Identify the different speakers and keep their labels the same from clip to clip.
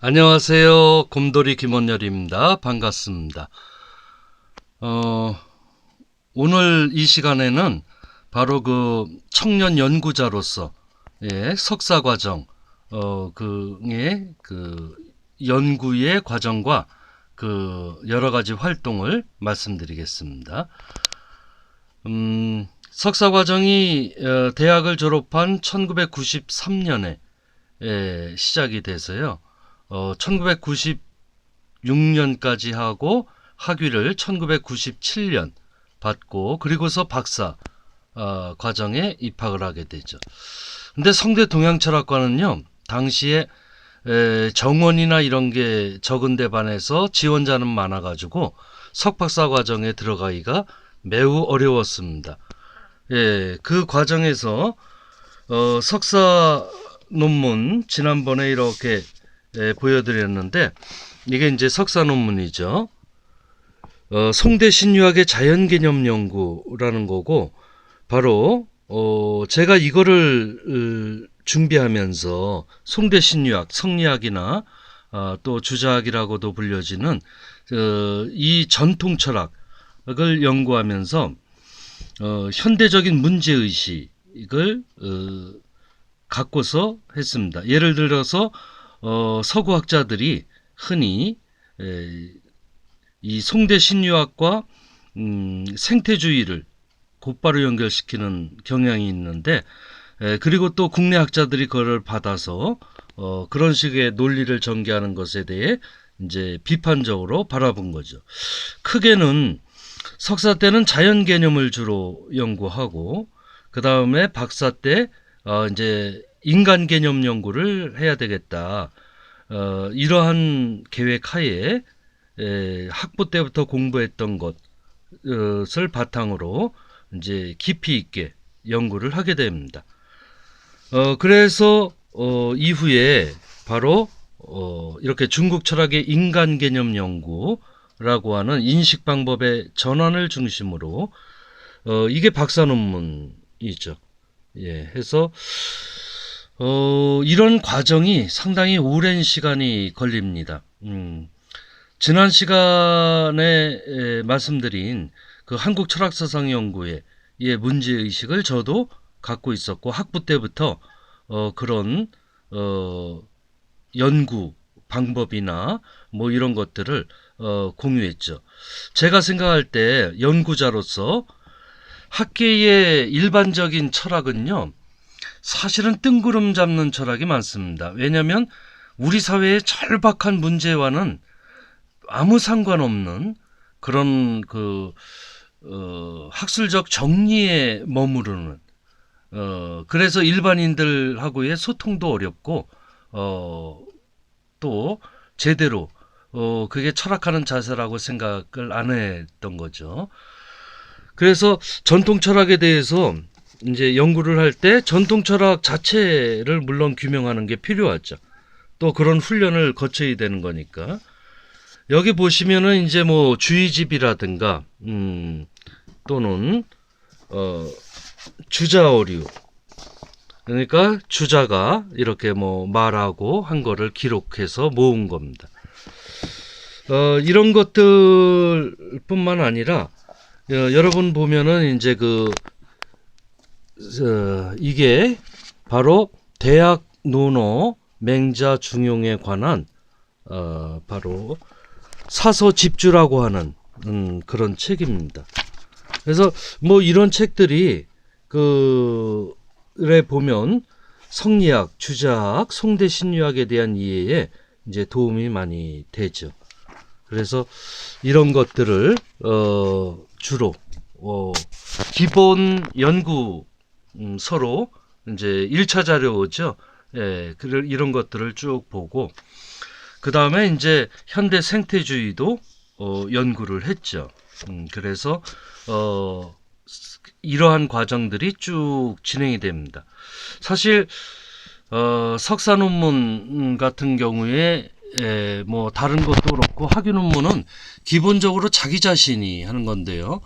Speaker 1: 안녕하세요. 곰돌이 김원열입니다. 반갑습니다. 어, 오늘 이 시간에는 바로 그 청년 연구자로서 예, 석사 과정 어, 그의 그 연구의 과정과 그 여러 가지 활동을 말씀드리겠습니다. 음, 석사 과정이 어, 대학을 졸업한 1993년에 예, 시작이 돼서요. 어, 1996년까지 하고 학위를 1997년 받고 그리고서 박사 어, 과정에 입학을 하게 되죠. 근데 성대 동양철학과는요 당시에 에, 정원이나 이런 게 적은 데 반해서 지원자는 많아가지고 석박사 과정에 들어가기가 매우 어려웠습니다. 예, 그 과정에서 어, 석사 논문 지난번에 이렇게 예, 보여드렸는데 이게 이제 석사 논문이죠. 어, 송대 신유학의 자연 개념 연구라는 거고 바로 어, 제가 이거를 으, 준비하면서 송대 신유학, 성리학이나 아, 또 주자학이라고도 불려지는 어, 이 전통 철학을 연구하면서 어, 현대적인 문제 의식을 어, 갖고서 했습니다. 예를 들어서 어, 서구학자들이 흔히 에, 이 송대 신유학과 음, 생태주의를 곧바로 연결시키는 경향이 있는데 에, 그리고 또 국내 학자들이 그걸 받아서 어, 그런 식의 논리를 전개하는 것에 대해 이제 비판적으로 바라본 거죠. 크게는 석사 때는 자연 개념을 주로 연구하고 그 다음에 박사 때 어, 이제 인간 개념 연구를 해야 되겠다. 어, 이러한 계획 하에 에, 학부 때부터 공부했던 것을 바탕으로 이제 깊이 있게 연구를 하게 됩니다. 어, 그래서 어, 이후에 바로 어, 이렇게 중국 철학의 인간 개념 연구라고 하는 인식 방법의 전환을 중심으로 어, 이게 박사 논문이죠. 예, 해서 어, 이런 과정이 상당히 오랜 시간이 걸립니다. 음, 지난 시간에 에, 말씀드린 그 한국 철학사상 연구의 예, 문제 의식을 저도 갖고 있었고 학부 때부터 어, 그런 어, 연구 방법이나 뭐 이런 것들을 어, 공유했죠. 제가 생각할 때 연구자로서 학계의 일반적인 철학은요. 사실은 뜬구름 잡는 철학이 많습니다. 왜냐하면 우리 사회의 절박한 문제와는 아무 상관없는 그런 그 어, 학술적 정리에 머무르는 어, 그래서 일반인들하고의 소통도 어렵고 어, 또 제대로 어, 그게 철학하는 자세라고 생각을 안 했던 거죠. 그래서 전통 철학에 대해서 이제 연구를 할 때 전통 철학 자체를 물론 규명하는 게 필요하죠. 또 그런 훈련을 거쳐야 되는 거니까. 여기 보시면은 이제 뭐 주의집이라든가 음 또는 어 주자 어류 그러니까 주자가 이렇게 뭐 말하고 한 거를 기록해서 모은 겁니다. 어 이런 것들뿐만 아니라 어, 여러분 보면은 이제 그 어, 이게 바로 대학 논어 맹자 중용에 관한 어, 바로 사서 집주라고 하는 음, 그런 책입니다. 그래서 뭐 이런 책들이 그에 보면 성리학, 주자학, 송대 신유학에 대한 이해에 이제 도움이 많이 되죠. 그래서 이런 것들을 어, 주로 어, 기본 연구 음, 서로 이제 1차 자료죠. 예, 그 이런 것들을 쭉 보고 그 다음에 이제 현대 생태주의도 어, 연구를 했죠. 음, 그래서 어, 이러한 과정들이 쭉 진행이 됩니다. 사실 어, 석사 논문 같은 경우에 에, 뭐 다른 것도 그렇고 학위 논문은 기본적으로 자기 자신이 하는 건데요.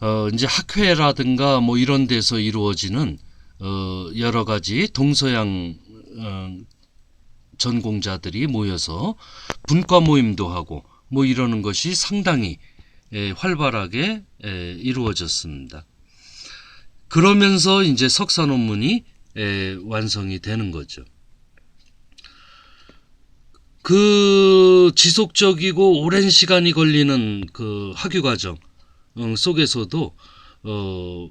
Speaker 1: 어, 이제 학회라든가 뭐 이런 데서 이루어지는 어, 여러 가지 동서양 어, 전공자들이 모여서 분과 모임도 하고 뭐 이러는 것이 상당히 예, 활발하게 예, 이루어졌습니다. 그러면서 이제 석사 논문이 예, 완성이 되는 거죠. 그 지속적이고 오랜 시간이 걸리는 그 학위 과정 어, 속에서도 어,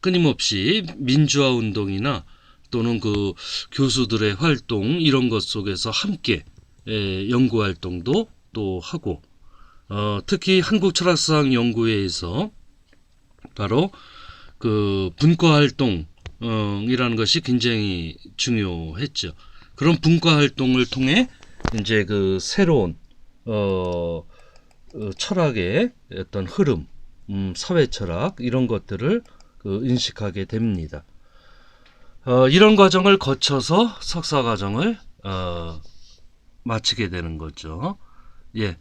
Speaker 1: 끊임없이 민주화 운동이나 또는 그 교수들의 활동 이런 것 속에서 함께 에, 연구 활동도 또 하고 어, 특히 한국 철학상 연구회에서 바로 그 분과 활동이라는 것이 굉장히 중요했죠. 그런 분과 활동을 통해 이제 그 새로운 어, 어, 철학의 어떤 흐름, 음, 사회 철학 이런 것들을 그 인식하게 됩니다. 어, 이런 과정을 거쳐서 석사 과정을 어, 마치게 되는 거죠. 예.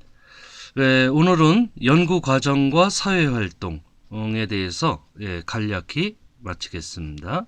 Speaker 1: 네, 오늘은 연구 과정과 사회 활동에 대해서 예, 간략히 마치겠습니다.